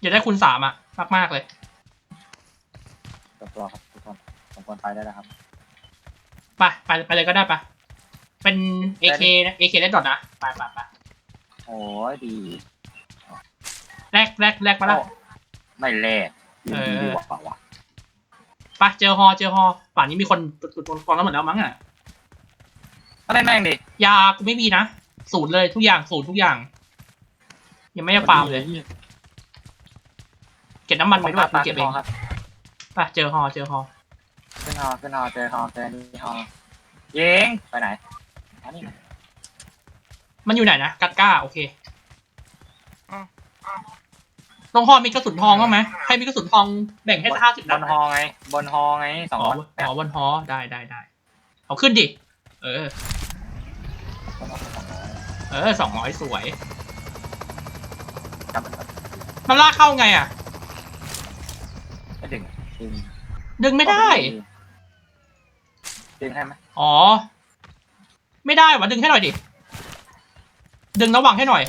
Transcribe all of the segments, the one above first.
อย่าได้คูณสามอะมากมากๆเลย จบตัวครับทุกคนผมควรไปได้แล้วครับ ไปไปไปเลยก็ได้ปะเป็น AK นะ AK ได้ดอทนะ ไปไปไปโอ้ยดีแรกแรกแรกมาละ โอ้ไม่แลกดีเออดีดีกว่าเปล่าวะไปเจอฮอเจอฮอป่านนี้มีคนตุดตุดตุดกองแล้วหมดแล้วมั้งอะ ก็เล่นแม่งดิยากูไม่มีนะ ศูนย์เลยทุกอย่างศูนย์ทุกอย่าง ยังไม่ได้ฟาร์มเลยเก็บน้ำมันไปด้วยกูเก็บเองครับไปเจอฮอเจอฮอขึ้นฮอขึ้นฮอเจอฮอเจอนี่ฮอเย้งไปไหนอันนี้มันอยู่ไหนนะกัดก้าโอเคตรงฮอมีกระสุนทองบ้างไหมใครมีกระสุนทองแบ่งให้ห้าสิบบนัดนฮอไง บนฮอไงสองอ๋อร้อยอ๋อบนฮอได้ได้ได้เอาขึ้นดิ เออ เออสองร้อยสวยครับมันลากเข้าไงอะ ไม่ดึงดึงดึงไม่ได้ ดึงให้ไหมอ๋อ ไม่ได้วะดึงให้หน่อยดิ ดึงระหว่างให้หน่อย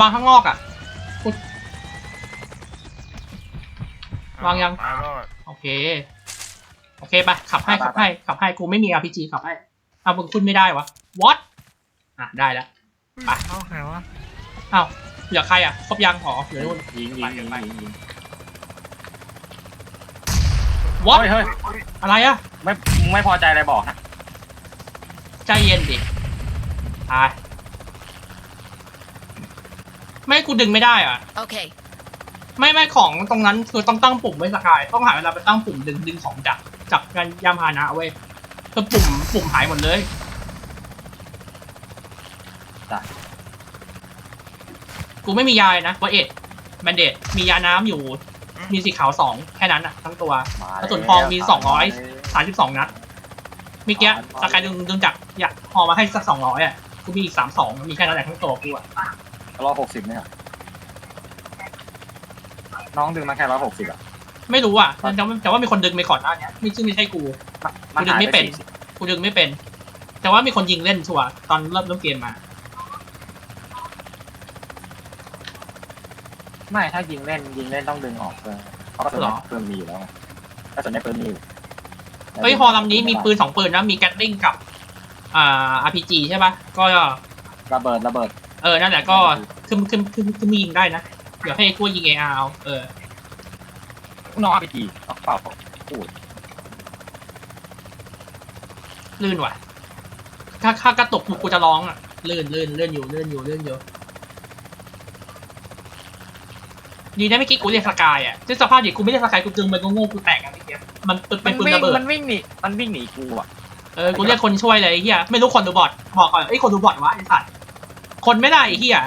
บางข้างนอกอะ วางยังมารอดโอเค โอเคไปขับให้ขับให้ขับให้กูไม่มี RPG ขับให้เอามึงขึ้นไม่ได้วะ what อะได้แล้ว ไป เข้าใครวะ อ้าวเหลือใครอะครบยังอ๋อเหลือนู่น ยิงยิงยิงยิงยิง what เฮ้ยเฮ้ยอะไรอะไม่มึงไม่พอใจอะไรบอกนะใจเย็นดิตายไม่กูดึงไม่ได้อะ Okay. ไม่ไม่ของตรงนั้นคือต้องตั้งปุ่มไว้สกาย ต้องหาเวลาไปตั้งปุ่มดึงดึงของจากจากการยามพาหนะเว้ยคือปุ่มปุ่มหายหมดเลยกูไม่มียาเลยนะว่าเอ็ดแบนเดดมียาน้ำอยู่ มีสีขาวสองแค่นั้นอะทั้งตัวมากระสุนทองมี200สามสิบสองนัดเมื่อกี้สกายดึงดึงจากอยากพอมาให้สักสองร้อยอะกูมีอีกสามสองมีแค่นั้นแหละทั้งตัวกูอะร้อยหกสิบเนี่ย น้องดึงมาแค่ร้อยหกสิบอะ ไม่รู้อะแต่ว่าแต่ว่ามีคนดึงไปก่อนหน้าเนี้ยไม่ซึ่งไม่ใช่กูมันกูดึงหายไม่ไปเป็นสี่สิบกูดึงไม่เป็น แต่ว่ามีคนยิงเล่นชัวร์ตอนเริ่มเริ่มเกมมา ไม่ถ้ายิงเล่นยิงเล่นต้องดึงออกเลยเพราะกระสุนหรอ เพิ่มมีอยู่แล้วไงกระสุนในปืนมีอยู่เฮ้ยฮอลำนี้มีปืนสองปืนนะมีแกตลิงกับ อ่า RPG ใช่ปะก็ระเบิดระเบิดเออนั่นแหละก็ขึ้นขึ้นขึ้นขึ้นมียิงได้นะเดี๋ยวให้กูยิง AR เอาเออน้องอาร์พีจีเปล่าพูดลื่นว่ะ ถ้าถ้ากระตุกกูจะร้องอะ ลื่นลื่นลื่นอยู่ลื่นอยู่ลื่นอยู่ ดีนะเมื่อกี้กูเรียกสกายอะที่สภาพดิกูไม่เรียกสกายกูจึงมันโง่ๆกูแตกอะเมื่อกี้มันเป็นปืนวิ่งระเบิดมันวิ่งหนีมันวิ่งหนีกูอะเออกูเรียกคนช่วยเลยไอ้เฮียไม่รู้คนดูบอทบอกก่อนไอ้ยคนดูบอทวะไอ้สัตว์คนไม่ได้ไอ้เฮีย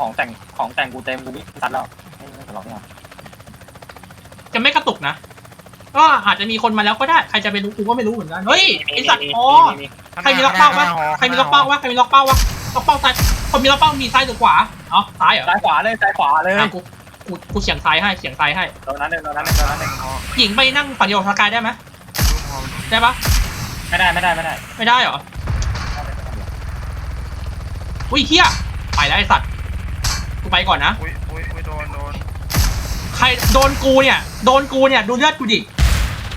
ของแต่งของแต่งกูเต็มกูไม่ตัดแล้วไม่ไม่ทะเลาะไม่เอาจะไม่กระตุกนะก็อาจจะมีคนมาแล้วก็ได้ใครจะไปรู้กูก็ไม่รู้เหมือนกันเฮ้ยไอ้สัตว์อ๋อมีมีใครมีล็อกเป้าวะใครมีล็อกเป้าวะใครมีล็อกเป้าวะล็อกเป้าซ้ายคนมีล็อกเป้ามีซ้ายหรือขวา อ๋อซ้ายเหรอซ้ายขวาเลยซ้ายขวาเลยอะกูกูกูเฉียงซ้ายให้เฉียงซ้ายให้ตรงนั้นเลยตรงนั้นเลยตรงนั้นเลยหญิงไปนั่งฝั่งเดียวกับสกายได้ไหมลูกพอได้ปะไม่ได้ไม่ได้ไม่ได้ไม่ได้เหรออุ้ยเฮียไปแล้วไอ้สัตว์กูไปก่อนนะอุ้ยอุ้ยอุ้ยโดนโดนใครโดนกูเนี่ย โดนกูเนี่ย ดูเลือดกูดิ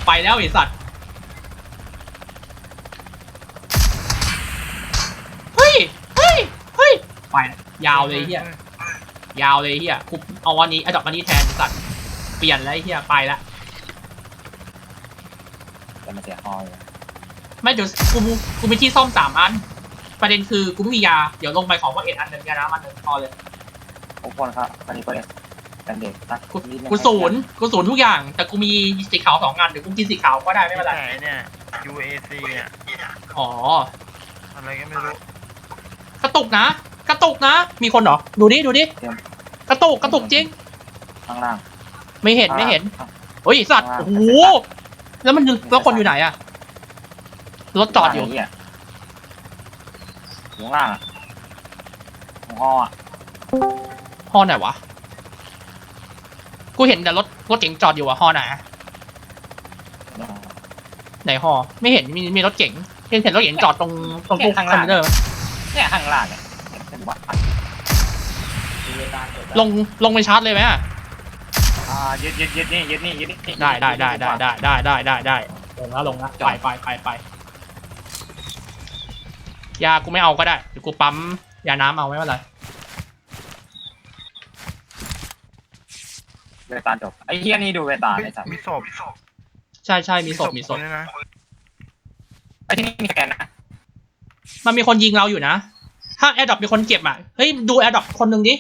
ไปแล้วไอ้สัตว์ เฮ้ย เฮ้ย เฮ้ ยไปแล้วยาวเลยไอ้เฮียยาวเลยไอ้เฮียกูเอาวันนี้เอาดอกวันนี้แทนไอ้สัตว์เปลี่ยนแล้วไอ้เฮียไปละแต่มันเสียฮอเลยไม่เดี๋ยวกูกูมีที่ซ่อมสามอัน ประเด็นคือกูไม่มียาเดี๋ยวลงไปขอว่าเอ็ดอันหนึ่งยาน้ำอันหนึ่งพอเลยทุกคนครับอันนี้ก็เอสกันเด็กนะกูกูศูนย์กูศูนย์ทุกอย่าง แต่กูมีสีขาวสองอันเดี๋ยวกูกินสีขาวก็ได้ไม่เป็นไรแต่เนี่ย UAC เนี่ยอ๋ออะไรก็ไม่รู้กระตุกนะ กระตุกนะ มีคนเหรอ ดูดิดูดิกระตุกกระตุกจริง ข้างล่างไม่เห็นไม่เห็นข้างเฮ้ยสัตว์โอ้โหแล้วมันแล้วคนอยู่ไหนอะรถจอดอยู่ข้างล่างไเหี้อยู่ข้างล่างอะของฮออะฮอไหนวะกูเห็นแต่รถรถเก๋งจอดอยู่อะฮอไหนอะไหนฮอไม่เห็นมีมีรถเก๋งเห็นเห็นรถเก๋งจอดตรงตรงตู้คอนเทนเนอร์ไหมเนี่ยข้างล่างเนี่ยเห็น ว่าดูเวลาจบลงลงไปชาร์จเลยไหมอะอ่ายึดยึดยึดนี่ยึดนี่ยึดนี่ได้ได้ได้ได้ได้ได้ได้ได้ได้ลงแล้วลงแล้วไปไปไปไปยากูไม่เอาก็ได้เดี๋ยวกูปั๊มยาน้ำเอาไว้เมื่อไหรเวลาจบไอ้เฮียนี่ดูเวลาเฮ้ยไอ้สัตว์มีศพใช่ใช่มีศพมีศพคนด้วยนะไอ้ที่นี่มีสแกนนะมันมีคนยิงเราอยู่นะ ถ้าแอร์ดรอปมีคนเก็บอะ เฮ้ยดูแอร์ดรอปคนหนึ่งดิ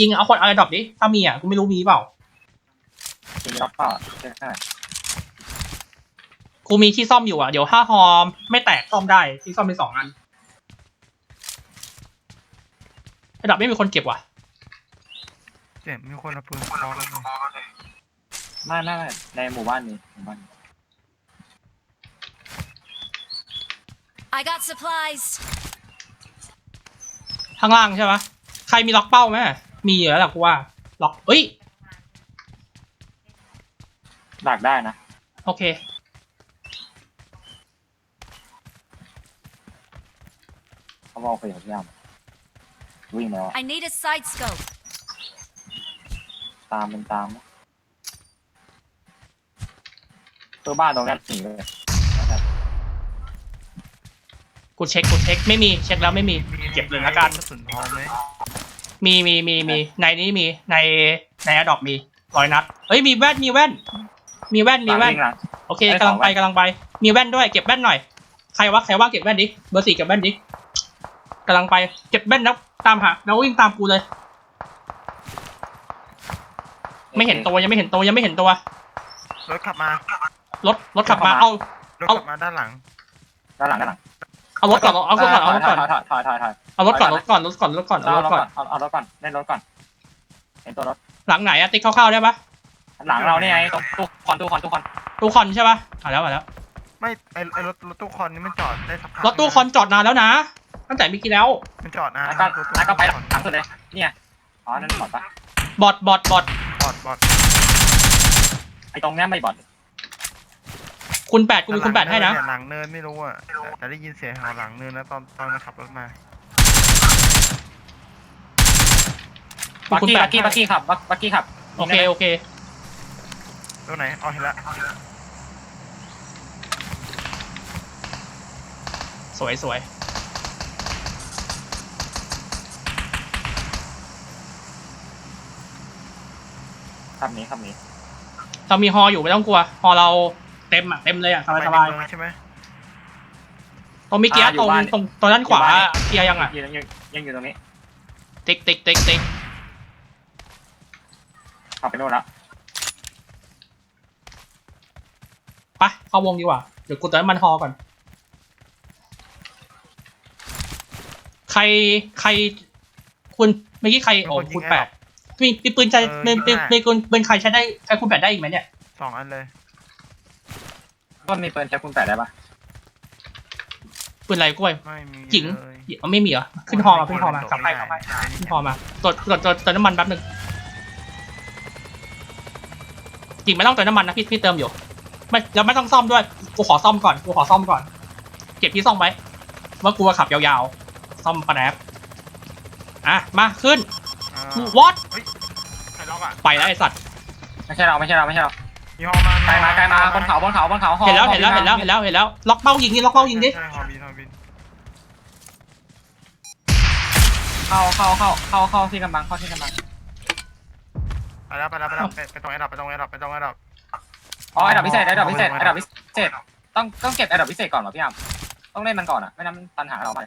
ยิงเอาคนเอาแอร์ดรอปดิ ถ้ามีอะกูไม่รู้มีเปล่ามีล็อกเปล่าใช่ไหมกูมีที่ซ่อมอยู่อะ เดี๋ยวถ้าฮอมไม่แตกซ่อมได้ ที่ซ่อมมีสองอันแอร์ดรอปไม่มีคนเก็บว่ะ เจ็บมีคนเอาปืนเคอแล้วไงไม่ไม่ไม่ในหมู่บ้านนี้หมู่บ้านนี้ I got supplies. ข้างล่างใช่ปะใครมีล็อกเป้าไหมมีอยู่แล้วแหละกูว่า ล็อกเอ้ยดักได้นะ โอเค เขาบอกคุยกับพี่ยามวิ่งมาแล้วอะ I need a side scope. ตามเป็นตามตัวบ้านตรงนั้นหนีเลย กูเช็คกูเช็คไม่มีเช็คแล้วไม่มี เก็บเลยละกัน กระสุนพร้อมไหมมีมีมีมีในนี้มีในในแอร์ดรอปมีร้อยนัดเฮ้ยมีแว่นมีแว่น มีแว่นมีแว่น หลัง โอเคได้กำลังสองไปแว่น กำลังไป มีแว่นด้วย เก็บแว่นหน่อย ใครวะใครว่าเก็บแว่นดิเบอร์สี่เก็บแว่นดิกำลังไปเก็บแว่นแล้วตามหาแล้ววิ่งตามกูเลย ไม่เห็นตัวยังไม่เห็นตัวยังไม่เห็นตัวรถขับมารถรถขับมาเอา รถเอา ขับมาด้านหลังด้านหลังด้านหลัง เอารถก่อนเอารถก่อนเอารถก่อนถอยถอยถอยถอยเอารถก่อนรถก่อนรถก่อนรถก่อนเอาเอารรถถก่ก่ออนนเอาเอารถก่อนเล่นรถก่อนเห็นตัวรถหลังไหนอะติ๊กคร่าวๆได้ปะหลังเรานี่ไงตรงตู้คอนตู้คอนตู้คอนตู้คอนใช่ปะอะแล้วอะแล้วไม่ไอไอรถรถตู้คอนนี่มันจอดได้สักพักรถตู้คอนจอดนานแล้วนะ ตั้งแต่เมื่อกี้แล้วมันจอดนะแล้วก็รถตู้แล้วก็ไปหคลัองนหลังสุดเลยเนี่ยอ๋อนั่นบอดปะบอดบอดบอดบอดบอดไอ้ตรงเนี้ยไม่บอด คุณแปดกูมีคุณแปดให้นะ หลังเนินไม่รู้อะแต่แต่ได้ยินเสียงแถวหลังเนินแล้วตอนตอนมันขับรถมามีบักคุณกี้แปบัดกกี้บักกี้ขับบักบักกี้ขับโอเค โอเค ตัวไหนอ๋อเห็นละสวยสวยขับหนี้ขับหนี้เรามีฮออยู่ไม่ต้องกลัว ฮอเรา เต็มอะเต็มเลยอะสบายสบายไปในเมืองใช่ไหมตรงมิเกียตรงตรงตรงด้านขวาเคลียร์ยังอะยังยังยังอยู่ตรงนี้ ติ๊กติ๊กติ๊กติ๊กขับไปโน่นแล้วไปเข้าวงดีกว่าเดี๋ยวกูเติมมันฮอก่อน ใครใครคุณเมื่อกี้ใครโอ้คุณแปดมีมีปืนใจมีมีมีปืนปืนใครใช้ได้ใช้คุณแปดได้อีกไหมเนี่ยสองอันเลย ก็มีปืนใช้คุณแปดได้ปะปืนอะไรกล้วย ไม่มีหญิงเลยเอาไม่มีเหรอขึ้นฮอมาขึ้นฮอมากลับไปกลับไปขึ้นฮอมาตรวจตรวจตรวจเติมน้ำมันแป๊บหนึงจริงไม่ต้องเติมน้ำมันนะพี่พี่เติมอยู่ไม่แล้วไม่ต้องซ่อมด้วยกูขอซ่อมก่อนกูขอซ่อมก่อน เก็บที่ซ่อมไว้ว่ากูจะขับยาวๆซ่อมปะแนบอะมาขึ้นอ่า what ใครล็อกอะไปแล้วไอสัตว์ไม่ใช่เราไม่ใช่เราไม่ใช่เรา มีฮอมาไกลมาไกลมาบนเขาบนเขาบนเขาเห็นแล้วเห็นแล้วเห็นแล้วเห็นแล้วเห็นแล้วล็อกเป้ายิงดิล็อกเป้ายิงดิใช่ฮอบินฮอบินเข้าเข้าเข้าเข้าเข้าที่กำบังเข้าที่กำบังไปแล้วไปแล้วไปแล้วไปไปตรงไอ้ดับไปตรงไอ้ดับไปตรงไอ้ดับอ๋อไอ้ดับพิเศษไอ้ดับพิเศษไอ้ดับพิเศษต้องต้องเก็บไอ้ดับพิเศษก่อนเหรอพี่ยามต้องเล่นมันก่อนอะไม่นั้นปัญหาเราไป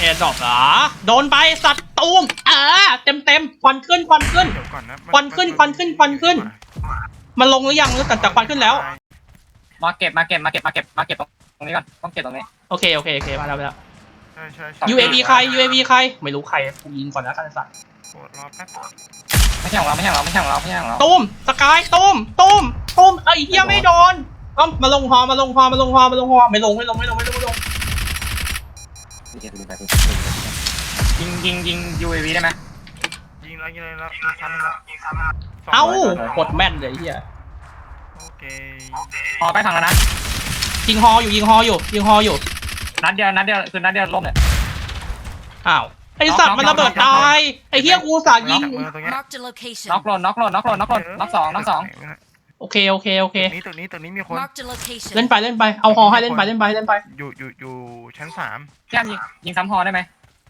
แอร์ดรอปเหรอ โดนไปสัตว์ตูมอ่าเต็มเต็มๆควันขึ้นควันขึ้น เดี๋ยวก่อนนะควันขึ้นควันขึ้นควันขึ้น มันลงหรือยังหรือแต่แต่ควันขึ้นแล้ว มาเก็บมาเก็บมาเก็บมาเก็บมาเก็บตรงนี้ก่อนต้องเก็บตรงนี้ โอเคโอเคโอเคมาแล้วมาแล้ว ใช่ใช่ใช่ UAV ใคร UAV ใคร ไม่รู้ใครกูยิงก่อนแล้วกันไอ้สัตว์โอ้รอแป๊บไม่ใช่ของเราไม่ใช่ของเราไม่ใช่ของเราไม่ใช่ของเราตูมสกายตูมตูมตูมเอ้ยเฮียไม่โดนเอ้ามาลงฮอมาลงฮอมาลงฮอมาลงฮอไม่ลงไม่ลงไม่ลงไม่ลงไม่ลง ยิงยิงยิง UAV ได้ไหมยิงแล้วยิงแล้วยิงซ้ำแล้วยิงซ้ำแล้วสงเอ้าร้ยกดแม่นเลยเฮียโอเคพอไปทางแล้วนะยิงฮออยู่ยิงฮออยู่ยิงฮออยู่นัดเดียวนัดเดียวคือนัดเดียวล้มเนี่ยอ้าวไอสัตว์มันระเบิดตายไอเฮียกูอุตสาห์ยิงจากมือตรงเนี้ย Marked a location. น็อกลนน็อกลนน็อกลนน็อกลนน็อกสองน็อกสอง โอเคโอเคโอเคตึกนี้ตึกนี้ตึกนี้มีคน Marked a location. เล่นไปเล่นไปเอาฮอให้เล่นไปเล่นไปเล่นไป อยู่อยู่อยู่ชั้นสามพี่อ้ำยิงยิงซ้ำฮอได้ไหม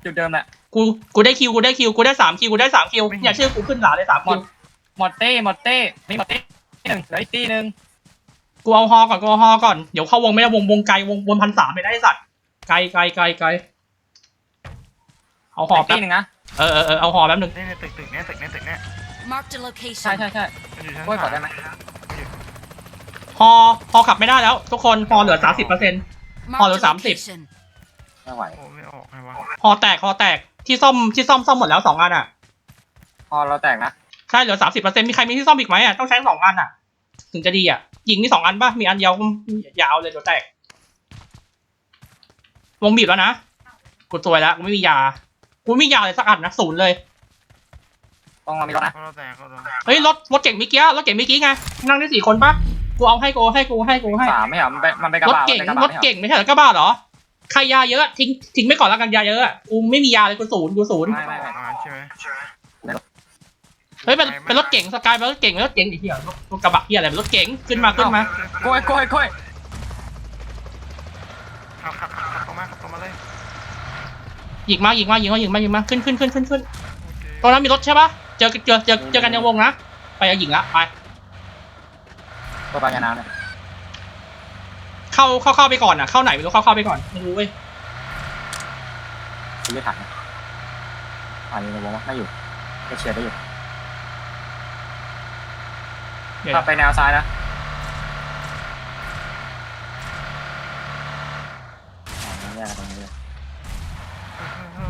จุดเดิมแหละกูกูได้คิวกูได้คิวกูได้สามคิวกูได้สามคิวอย่าชื่อกูขึ้นหลาเลยสามคิวหมดเต้หมดเต้มีหมดเต้หนึ่งเหลืออีกตีหนึ่งกูเอาฮอก่อนกูเอาฮอก่อนเดี๋ยวเข้าวงไม่ได้วงวงไกลวงวนพันสามไม่ได้ไอ้สัตว์ไกลไกลไกลไกลเอาฮออีกแป๊ตีบหนึ่งนะเออเออเออเอาฮอแป๊บหนึงนี่ในตึกตึกเนี้ยตึกเนี้ยตึกเนี้ย Marked a ใช่ location. ใช่ใช่มันอยู่ชั้นกล้วยก่อสานมได้ไหม ฮอฮอขับไม่ได้แล้ว ทุกคนฮอเหลือสามสิบเปอร์เซ็นต์ Marked a Follow 30. location. ไม่ไหวโอ้ไม่ออกไงวะฮอแตกฮอแตกที่ซ่อมที่ซ่อมซ่อมหมดแล้วสองอันอะฮอเราแตกนะใช่เหลือสามสิบเปอร์เซ็นต์มีใครมีที่ซ่อมอีกไหมอะต้องใช้สองอันอะ ถึงจะดีอะยิงมีสองอันป่ะมีอันเดียวยาวเลยเดี๋ยวแตก วงบีบแล้วนะกูซวยแล้วกูไม่มียากูไม่มียาเลยสักอันนะศูนย์เลยต้องเรามีรถนะ เขาเราแตกเขาเราเฮ้ยรถรถเก่งเมื่อกี้รถเก่งเมื่อกี้ไงนั่งได้สี่คนปะ กูเอาให้กูให้กูให้กูให้สามไม่เหรอมันไปมันไปกระรถบะเก่งมันไปกระบะรถไม่เหรอเก่งไม่ใช่เหรอกระบะเหรอใครยาเยอะทิ้งทิ้งไม่ก่อนแล้วกันยาเยอะอะกูไม่มียาเลยกูศูนย์กูศูนย์ไม่ไม่ไม่อ่าใช่ไหมเฮ้ยเป็นเป็นรถเก่งสกายเป็นรถเก่งเป็นรถเก่งไอ้เหี้ยรถรถกระบะเหี้ยอะไรเป็นรถเก่งขึ้นมาขึ้นมากล้วยกล้วยกล้วยขับขับขับขับเข้ามาขับเข้ามาเลยยิงมายิงมายิงมายิงมายิงมาขึ้นขึ้นขึ้นขึ้นขึ้นโอเคตรงนั้นมีรถใช่ปะเจอเจอเจอเจอกันในวงนะไปเอาหญิงละไป ตัวปลายน้ำเนี่ยเข้าเข้าเข้าไปก่อนอะ เข้าไหนไม่รู้เข้าเข้าไปก่อนไม่รู้เว้ยคุณจะถังนะอ่าอยู่ในวงวะไม่อยู่ไม่เชียร์ได้อยู่เดี๋ยวขับไปแนวซ้ายนะอ่าแยกตรงนี้เลย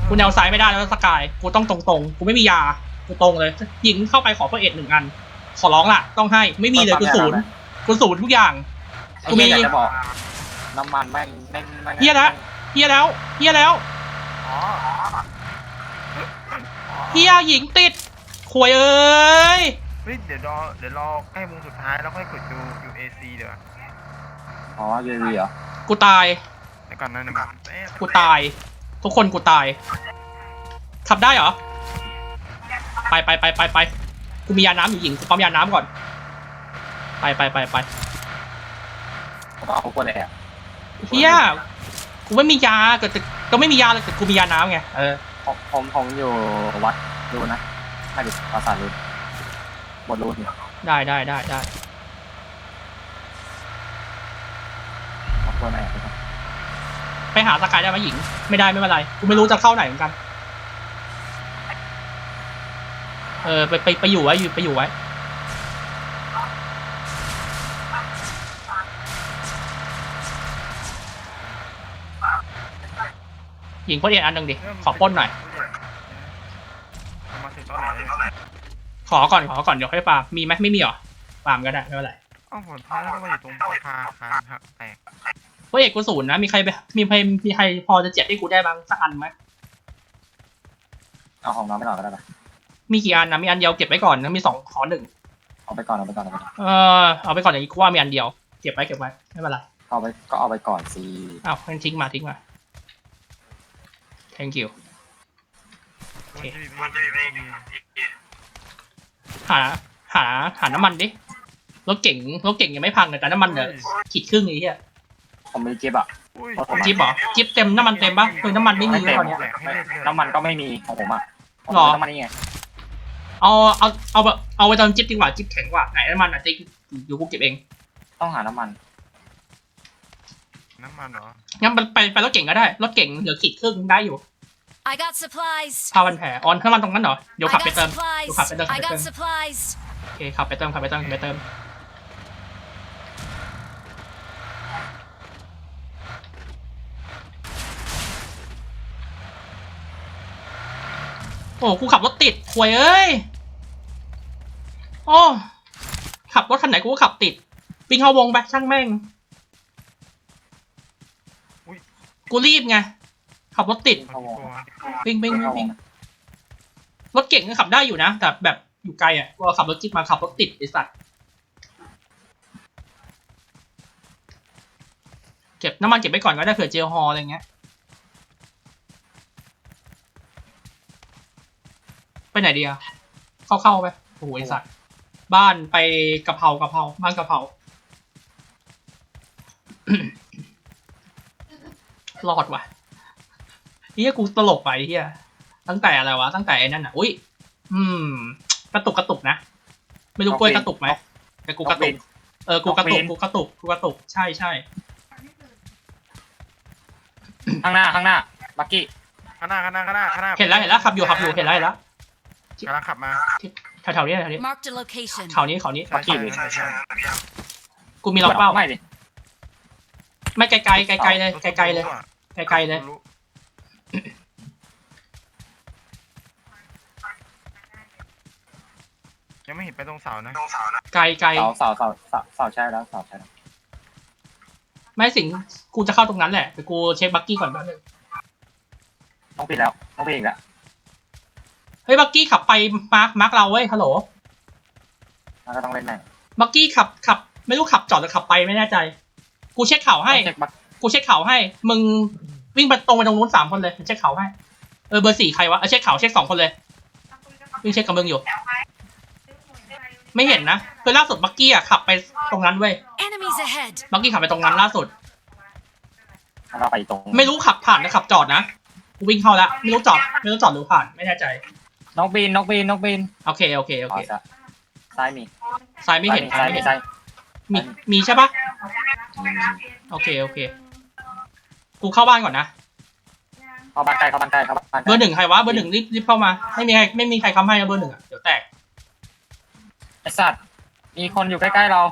กูแนวซ้ายไม่ได้แล้วสกายกูต้องตรงตรงๆกูไม่มียากูตรงเลยยิงเข้าไปขอเพื่อเอ็ดหนึ่งอัน ขอร้องล่ะ ต้องให้ไม่มีเลยกูศูนย์ กูศูนย์ทุกอย่างไอ้กูมีเหี้ยอยากจะบอก น้ำมันแม่งแม่งแม่งเหี้ยนะเฮียแล้วเฮียแล้วอ๋อเฮียหญิงติดขวยเอ้ยเฮ้ยเดี๋ยวรอเดี๋ยวรอใกล้วงสุดท้ายแล้วค่อยกดดู UAC เดี๋ยวอ๋อยูวีเหรอกูตายเดี๋ยวก่อนนะหนึ่งเอ๊ะกูตาย ทุกคนกูตาย ขับได้เหรอ ไปไปไปไปไปกูมียาน้ำอยู่หญิงกูปั๊มยาน้ำก่อน ไปไปไปไปผมเอาคนแอบเฮียกูไม่มียาเกิดก็ไม่มียาเลยแต่กูมียาน้ำไงเออผมผมผมอยู่วัดรูนนะไม่ดิปราสาทรูนบนรูนอยู่ได้ได้ได้ได้เอาคนแอบไปก่อนไปหาสกายได้ไหมหญิง ไม่ได้ไม่เป็นไรกูไม่รู้จะเข้าไหนเหมือนกัน เออไปไปไปอยู่ไว้อยู่ไปอยู่ไว้ หญิงพ่นเอ็นอันหนึ่งดิ ขอปล้นหน่อย เอามาถึงตอนไหนเลยขอก่อนขอก่อนเดี๋ยวค่อยฟาร์มมีไหมไม่มีเหรอฟาร์มก็ได้ไม่เป็นไรอ้าวผลท้ายแล้วก็มาอยู่ตรงพาคารหักแตกพ่เอกกูศูนย์นะมีใครไปมีใครมีใครพอจะเจ็ดให้กูได้บ้างสักอันไหมเอาของน้องไปก่อนก็ได้ปะมีกี่อันนะมีอันเดียวเก็บไว้ก่อนนะมีสองขอหนึ่งเอาไปก่อนเอาไปก่อนเอาไปก่อนเออเอาไปก่อนอย่างนี้กูว่ามีอันเดียวเก็บไว้เก็บไว้ไม่เป็นไรเอาไปก็เอาไปก่อนสิอ้าวงั้นทิ้งมาทิ้งมา thank you โอเคมันจะมีหาหาหาน้ำมันดิ รถเก่ง รถเก่งยังไม่พังเลยแต่น้ำมันเดี๋ยวขีดครึ่งไอ้เหี้ยผมมีจิ๊บอะอุ้ยจิ๊บเหรอจิ๊บเต็มน้ำมันเต็มปะคือน้ำมันไม่มีไม่เต็มตอนเนี้ยไม่น้ำมันก็ไม่มีของผมอะผมหรอน้ำมันนี่ไง เอาเอาเอาแบบเอาไปตอนจิ๊บดีกว่าจิ๊บแข็งกว่าไหนน้ำมันอะจิ๊บอยู่กูเก็บเอง ต้องหาน้ำมัน น้ำมันเหรองั้นไปไปรถเก่งก็ได้ รถเก่งเหลือขีดครึ่งได้อยู่ I got supplies. พาวันแผลออนน้ำมันตรงนั้นเหรอ เดี๋ยว I ขับไป got เติม supplies. Yo, kapit lang, I kapit got lang. supplies. โอเคขับไปเติมขับไปเติมขับไปเติม โอ้กูขับรถติดควยเอ้ย โอ้ ขับรถคันไหนกูก็ขับติดวิ่งเข้าวงไปช่างแม่ง อุ้ยกูรีบไง ขับรถติดคนที่กลั วิ่งวิ่งวิ่งวิ่งรถเก่งก็ขับได้อยู่นะ แต่แบบอยู่ไกลอะกูขับรถจิ๊บมาขับรถติดไอสัตว์เก็บน้ำมันเก็บไว้ก่อนก็ได้เผื่อเจลฮออะไรเงี้ยไปไหนดีอะเข้าเข้าๆไปโอ้โหไอสัตว์บ้านไปกะเพรากะเพราบ้านกะเพรารอดว่ะ ฮียกูตลกไปเฮียตั้งแต่อะไรวะ ตั้งแต่ไอ้นั่นอะ อุ้ย อืม กระตุกกระตุกนะ ไม่รู้กล้วยกระตุกไหมแต่กูกระตุก เออ กูกระตุก กูกระตุก กูกระตุก ใช่ใช่ข้างหน้าข้างหน้าบักกี้ ข้างหน้าข้างหน้าข้างหน้าข้างหน้าเห็นแล้วเห็นแล้วขับอยู่ขับอยู่เห็นแล้วเห็นแล้วกำลังขับมาแถวๆนี้แถวๆนี้ Marked a location. เขานี้เขานี้ใช่ใช่ใช่ใช่กูมีล็อกเป้าไม่ดิไม่ไกลๆไกลๆเลยไกลๆเลยไกลๆเลยรู้ ยังไม่เห็นไปตรงเสานะไกลไกลเสาเสาเสาเสาเสาใช่แล้วเสาใช่แล้วไม่สิงกูจะเข้าตรงนั้นแหละแต่กูเช็คบักกี้ก่อนแป๊บนึงต้องปิดแล้วต้องปิดอีกแล้วเฮ้ยบักกี้ขับไปมาร์คมาร์คเราเว้ยฮัลโหลแล้วก็ต้องเล่นไหนบักกี้ขับขับ ไม่รู้ขับจอดหรือขับไปไม่แน่ใจ กูเช็คข่าวให้เช็คบักกูเช็คข่าวให้ มึง วิ่งไปตรงไปตรงนู้นสามคนเลยเช็คข่าวให้เออเบอร์สี่ใครวะเออเช็คข่าวเช็คสองคนเลยวิ่งเช็คกับมึงอยู่ ไม่เห็นนะคือล่าสุดบักกี้อะขับไปตรงนั้นเว้ย Enemies ahead. บักกี้ขับไปตรงนั้นล่าสุดเราไปตรงไม่รู้ขับผ่านหรือขับจอดนะกูวิ่งเข้าแล้วไม่รู้จอดไม่รู้จอดหรือผ่านไม่แน่ใจนกบินนกบินนกบินโอเคโอเคโออ๋อเคซะซ้ายมีซ้ายไม่เห็นซ้าซ้ายยมีไม่เห็นซ้ายมีมีใช่ปะโอเคโอเค กูเข้าบ้านก่อนนะเข้าบ้านใกล้เข้าบ้านใกล้เข้าบ้านใกเบอล้ร์หนึ่งใครวะ เบอร์หนึ่งรีบรีบเข้ามา ไม่มีใครไม่มีใครค้ำให้นะเบอร์หนึ่งอะเดี๋ยวแตก ไอสัตว์ มีคนอยู่ใกล้ๆเรา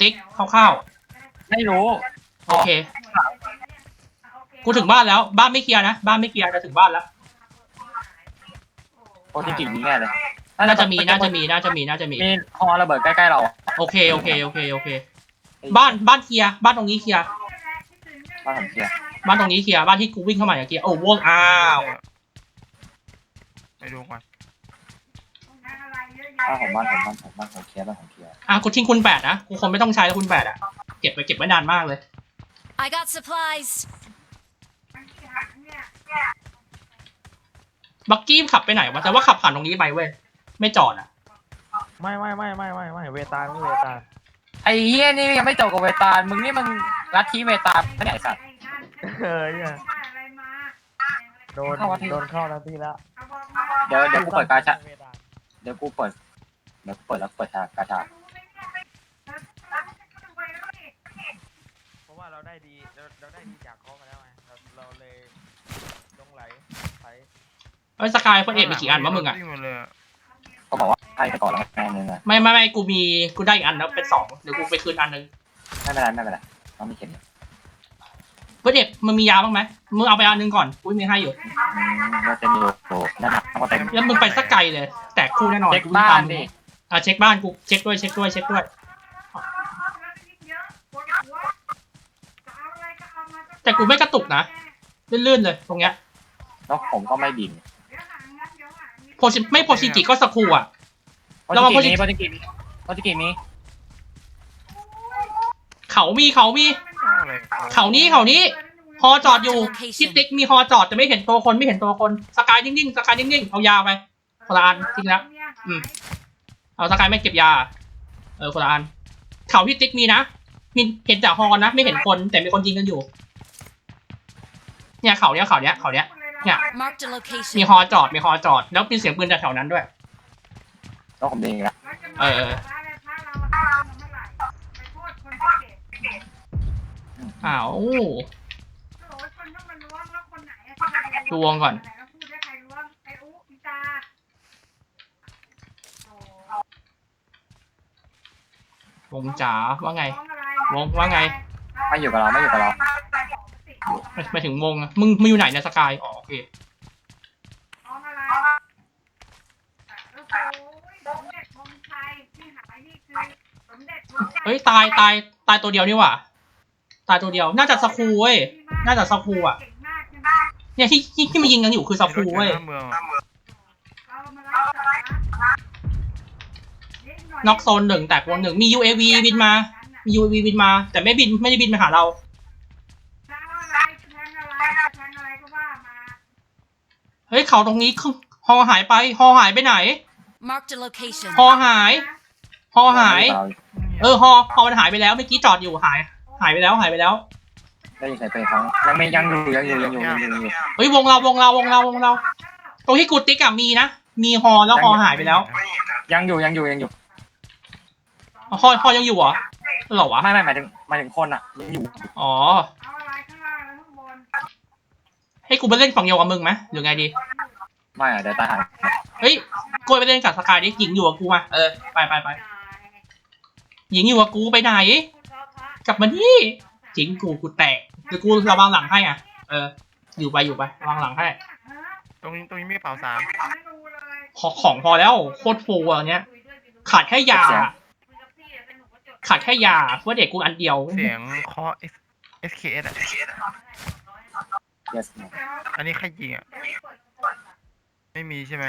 ติ๊กเข้าวไม่รู้ๆโอเค กูถึงบ้านแล้ว บ้านไม่เคลียร์นะ บ้านไม่เคลียร์จะถึงบ้านแล้วโคตรที่กิ่งนี้แน่เลยน่าจะมี น่าจะมี น่าจะมี น่าจะมี มีฮอระเบิดใกล้ๆเรา โอเค โอเค โอเค โอเค บ้าน บ้านเคลียร์ บ้านตรงนี้เคลียร์ บ้านผมเคลียร์บ้านตรงนี้เคลียร์บ้านที่กูวิ่งเข้ามาอย่างเคลียร์โอ้วงอ้าวไปดูก่อนบ้านผมบ้านผมบ้านผมบ้านผมเคลียร์บ้านผมเคลียร์อะกูทิ้งคุณแปดนะกูคงไม่ต้องใช้แล้วคุณแปดอะเก็บไปเก็บไว้นานมากเลย I got supplies. บักกี้ขับไปไหนวะแต่ว่าขับผ่านตรงนี้ไปเว้ยไม่จอดอะไม่ไม่ไม่ไม่ไม่ไม่เวตาลไม่เวตาล ไอ้เฮียนี่ยังไม่จบกับเวตาลมึงนี่มึงลัทธิเวตาลไม่ไหนสัตว์เออเนี่ยโดน เข้าวัดที่ โดนเข้าแล้วพี่แล้วเดี๋ยวเดี๋ยวกูเปิดกาชาเวตาลเดี๋ยวกูเปิดเดี๋ยวกูเปิดแล้วเปิดชากาชาเพราะว่าเราได้ดีเราเราได้ดีจากเขามาแล้วไงเราเราเลยลงไหลไปเอ้ยสกายเฟิร์สเอ็ดมีกี่อันวะมึงอะวิ่งมาเลยอะ ก็บอกว่าให้ไปก่อนแล้วแม่นึงอะไม่ไม่ไม่กูมีกูได้อีกอันแล้วเป็นสองเดี๋ยวกูไปคืนอันหนึงไม่เป็นไรไม่เป็นไรน้องมีเข็มอยู่เฟิร์สเอ็ดมึงมียาบ้างไหมมึงเอาไปอันหนึงก่อนกูมีให้อยู่อืมเราจะมีโอ้นั่นน่ะเขาก็เต็มแล้วมึงไปสักไกลเลย แตกคู่แน่นอนเช็คกูวิ่งบ้าตานมดิอะเช็คบ้านกูเช็คด้วยเช็คด้วยเช็คด้วยแต่กูไม่กระตุกนะลื่นๆเลยตรงเนี้ยแล้วผมก็ไม่บินโพชิไม่โพชิกิก็สกรูอะโป รระวังตุเกสนี้โปรตุเกสนี้โปรตุเกสนี้เขามีเขามี อะไรเขานี้เขานี้ฮอจอดอยู่ทิติ๊กมีฮอจอดแต่ไม่เห็นตัวคนไม่เห็นตัวคนสกายนิ่งๆสกายนิ่งๆเอายาไปคนละอันทิ้งแล้วอืมเอาสกายไม่เก็บยา เออคนละอันเขาพี่ติ๊กมีนะมีเห็นจากฮอนะไม่เห็นคนแต่มีคนยิงกันอยู่ เนี่ยเขาเนี้ยเขาเนี้ยเขาเนี้ย Marked a มี location. ฮอจอดมีฮอจอดแล้วมีเสียงปืนจากแถวนั้นด้วย แล้วผมเองละเอออ้าวดูวงก่อน วงจ๋าว่าไง วงว่าไง ไม่อยู่กับเราไม่อยู่กับเราไม่ไม่ถึงวงอะมึงมึงอยู่ไหนเนี่ยสกาย อ๋อโอเค เฮ้ยตายตายตายตัวเดียวนี่หว่า ตายตัวเดียว น่าจะสกรูเว้ย น่าจะสกรูอะ เนี่ยที่ที่ที่มันยิงกันอยู่คือสกรูเว้ยมีรถอหน้าเมืองอะน็อกโซนหนึ่งแตกวงหนึ่งมี UAV บินมา มี UAV บินมา แต่ไม่บินไม่ได้บินมาหาเราเฮ้ยเขาตรงนี้คือฮอหายไปฮอหายไปไหน Marked a location. ฮอหายฮอหาย เออฮอฮอมันหายไปแล้วเมื่อกี้จอดอยู่หาย หายไปแล้วหายไปแล้วได้ยินเสียงปืนครั้งยังไม่ยังอยู่ยังอยู่ยังอยู่ยังอยู่ยังอยู่เฮ้ยวงเราวงเราวงเราวงเรา ตรงที่กูติ๊กอะมีนะมีฮอแล้วฮอหายไปแล้วยังอยู่ยังอยู่ยังอยู่ฮอฮอยังอยู่เหรอเหรอวะไม่ไม่หมายถึงหมายถึงคนอะยังอยู่อ๋อให้กูไปเล่นฝั่งเดียวกับมึงไหมหรือไงดีไม่อะเดี๋ยวตายหายเฮ้ยกูไปเล่นกับสกายดิหญิงอยู่กับกูมาเออไปไปไป หญิงอยู่กับกูไปไหน กลับมานี่จริงกูกูแตกเดี๋ยวกูระวังหลังให้อะ เออ อยู่ไปอยู่ไประวังหลังให้ตรงนี้ตรงนี้มีกระเป๋าสามขอของพอแล้วโคตรฟูอะอันเนี้ย ขาดแค่ยา ขาดแค่ยาเพราะว่าเด็กกูอันเดียว เสียงเคาะ S SKS อะ yes อันนี้ใครยิงอะ ไม่มีใช่ไหม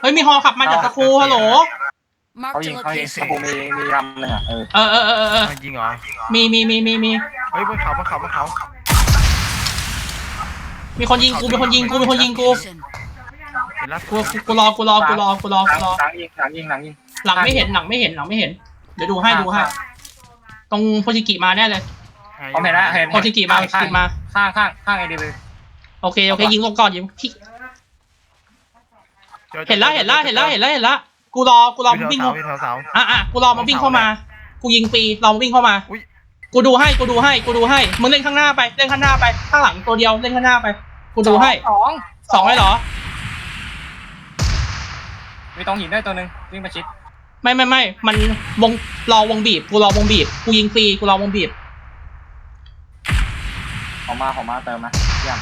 เฮ้ยมีฮอขับมาจากตะคูฮัลโหล เขา Marked ยิ a งเขายิง location. กูมีมีลำหนึ่งอะเออเออเออเออเออเออมายิงเหรอมีมีมีมีมีเฮ้ยบนเขาบนเขาบนเขามีคนยิงกูมีคนยิงกูมีคนยิงกู Location. เห็นแล้วกูกูกูรอกูรอกูรอกูรอหลักูงรอหลังยิงหลังยิงหลังยิงหลังไม่เห็นหลังไม่เห็นหลังไม่เห็นเดี๋ยวดูให้ดูให้ตรงโพชิกิมาแน่เลยผมเห็นแล้วเห็นโพชิกิมาโพชิกิมาข้างข้างข้างไอเดียโอเคโอเคยิงลงก่อนยิงพี่เห็นแล้วเห็นแล้วเห็นแล้วเห็นแล้วเห็นแล้ว กูรอกูรอมันวิ่งเสาเข้าเสาเสา อะอะกูรอมันวิ่งเข้ามา กูยิงฟรีรอมันวิ่งเข้ามาอุ๊ย กูดูให้กูดูให้กูดูให้มึงเล่นข้างหน้าไปเล่นข้างหน้าไปข้างหลังตัวเดียวเล่นข้างหน้าไป กูดูให้สองสองเลยเหรอ มีตรงหินด้วยตัวหนึ่งวิ่งมาชิดไม่ไม่ไม่มันวงรอวงบีบ กูรอวงบีบ กูยิงฟรีกูรอวงบีบ ของมาของมาเติมนะเยี่ยม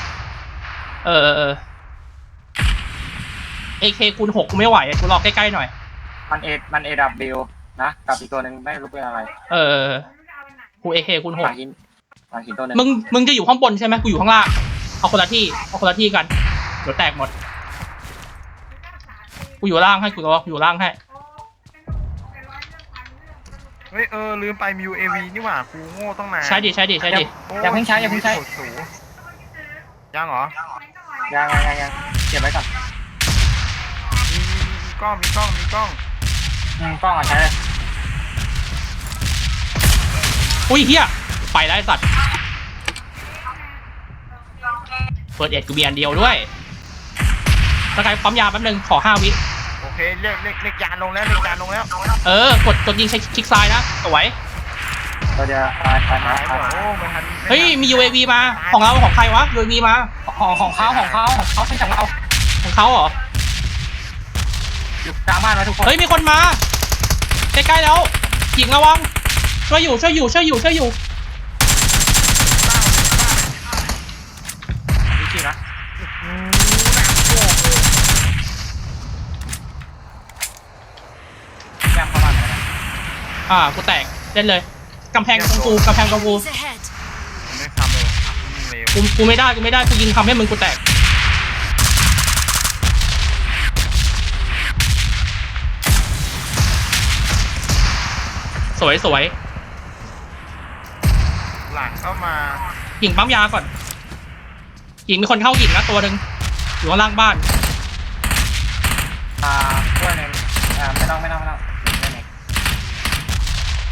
เออเออเออ เอเคคูณหกกูไม่ไหวอะกูรอใกล้ๆหน่อย มันเอมันเอดับบิลนะกับอีกตัวหนึ่งไม่รู้เป็นอะไรเออเออเออกูเอเคคูณหหกลังหินหลังหินตัวหนึ่งมึงมึงจะอยู่ข้างบนใช่ไหมกูอยู่ข้างล่างเอาคนละที่เอาคนละที่กันเดี๋ยวแตกหมดกูอยู่ล่างให้กูรอกูอยู่ล่างให้เฮ้ยเออลืมไปมิวเอวีนี่หว่ากูโง่ต้องนานใช้ดิใช้ดิใช้ดิโอย่าเพิ่งใช้อย่าเพิ่งใช้โคตรสูงยังเหรอยังยังยังยังเก็บไว้ก่อนมีมีมี กล้อง มีกล้อง มีกล้อง อืมกล้องอะใช้เลยอุ้ยเฮียไปแล้วไอ้สัตว์เปิดเอ็ดกูมีอันเดียวด้วยสกายปั๊มยาแป๊บนึงขอห้าวิ โอเคเรียกเรียกเรียกยานลงแล้วเรียกยานลงแล้วเออ กดกดยิงใช้คลิกซ้ายนะสวยเราจะตายตายหาตายยหมดโอ้ไม่ทันเฮ้ย มี UAV มา ของเราของใครวะ UAV มา ของของเขาของเขาของเขาเป็นจากเราของเขาเหรออยู่ กลางบ้านไว้ทุกคนเฮ้ยมีคนมาใกล้ๆแล้วหญิงระวังช่วยอยู่ช่วยอยู่ช่วยอยู่ช่วยอยู่จริงๆนะแยมเข้าบ้านเลยนะอ่ากูแตกเล่นเลยกำแพงตรงกูกำแพงตรงกู Enemies ahead. ไม่ทำเลยเลวกูกูไม่ได้กูไม่ได้กูยิงทำให้มึงกูแตก สวยสวยหลังเข้ามาหญิงปั๊มยาก่อนหญิงมีคนเข้าหญิงนะตัวหนึ่งอยู่ข้างล่างบ้าน อ่าช่วยหนึ่งอ่าไม่ต้องไม่ต้องไม่ต้องไม่ต้อง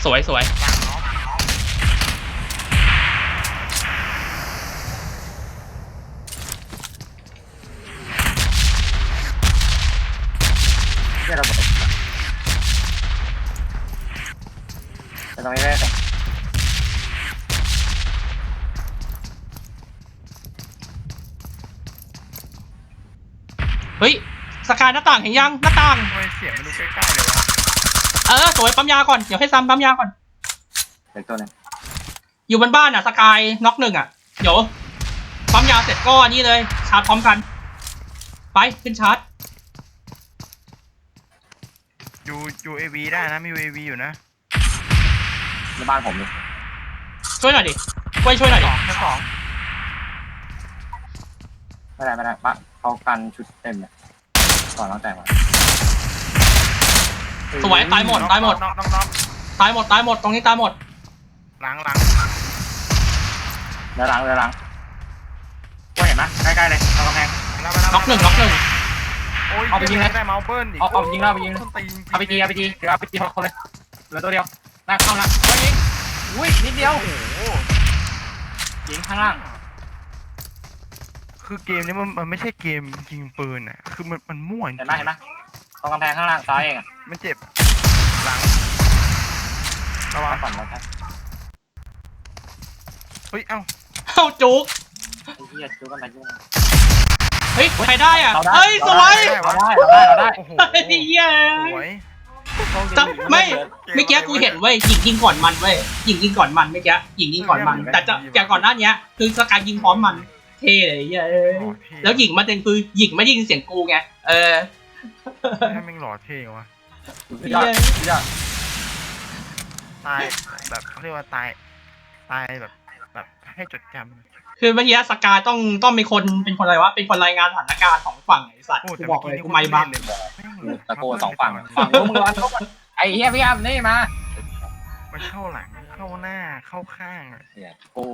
สวยสวย หลังเนาะ เรียกระเบิด แต่ตรงนี้ไม่ได้เฮ้ยสกายหน้าต่างเห็นยังหน้าต่าง ทำไมเสียงมันดูใกล้ๆเลยวะเออสวยปั๊มยาก่อนเดี๋ยวให้ซ้ำปั๊มยาก่อน เด็กตัวหนึงอยู่บนบ้านอะสกายน็อกหนึ่งอะเดี๋ยวปั๊มยาเสร็จก็นี่เลย ชาร์จพร้อมกัน ไปขึ้นชาร์จ ยูยูเอวีได้นะ มียูเอวีอยู่นะ ในบ้านผมนี่ช่วยหน่อยดิช่วยช่วยหน่อยดิชั้นสองไม่ได้ไม่ได้บ้านเขากันชุดเต็มเนี่ยก่อนต้องแต่งมาสวยตายหมดตายหมด น็อกน็อกน็อกตายหมดตายหมดตรงนี้ตายหมด หลังหลังเดี๋ยวหลังเดี๋ยวหลังก็เห็นไหมใกล้ๆเลยตรงกำแพงแล้วมาแล้วน็อกหนึ่งน็อกหนึ่ง โอ้ยเอาไปยิงเลยได้เมาส์เบิ้ลอีกเอาเอาไปยิงแล้วเอาไปยิง ต้นตีนจริงๆเอาไปจีเอาไปจีเดี๋ยวเอาไปจีคนเลยเหลือตัวเดียว ได้เข้าละตัวยิงอุ้ยนิดเดียวโอ้โหยิงข้างล่าง คือเกมนี้มันมันไม่ใช่เกมยิงปืนอะ คือมันมันม่วนเห็นไหมเห็นไหมตรงกำแพงข้างล่างซ้ายเองอะมันเจ็บหลังระวังฝั่งเราครับเฮ้ยเอ้าเข้าจุกไอ้เหี้ยดูกันไปยุ่ง เฮ้ยใครได้อะเราได้ เฮ้ยสวยเราได้เราได้เราได้โอ้โหไอ้เหี้ย สวย จำไม่เมื่อกี้กูเห็นเว้ยหญิงยิงก่อนมันเว้ยหญิงยิงก่อนมันเมื่อกี้หญิงยิงก่อนมัน แต่จะอย่างก่อนหน้าเนี้ย คือสกายยิงพร้อมมันเท่เลยเหี้ยเอ้ยหล่อเท่แล้วหญิงมาเต็นคือหญิงไม่ได้ยินเสียงกูไงเออให้แม่งหล่อเท่วะสุดยอดสุดยอดตายแบบเขาเรียกว่าตาย ตายแบบ แบบให้จดจำ คือเมื่อกี้สกายต้องต้องเป็นคนเป็นคนอะไรวะเป็นคนรายงานสถานการณ์ของฝั่งไอ้สัตว์โอ้กูแต่บอกเลยกูไม่บักตะโกนสองฝั่งฝั่งนู้นมึงร้อนไอ้เหี้ยพี่อ้ำนี่มามันเข้าหลังเข้าหน้าเข้าข้างอะเนี่ยกู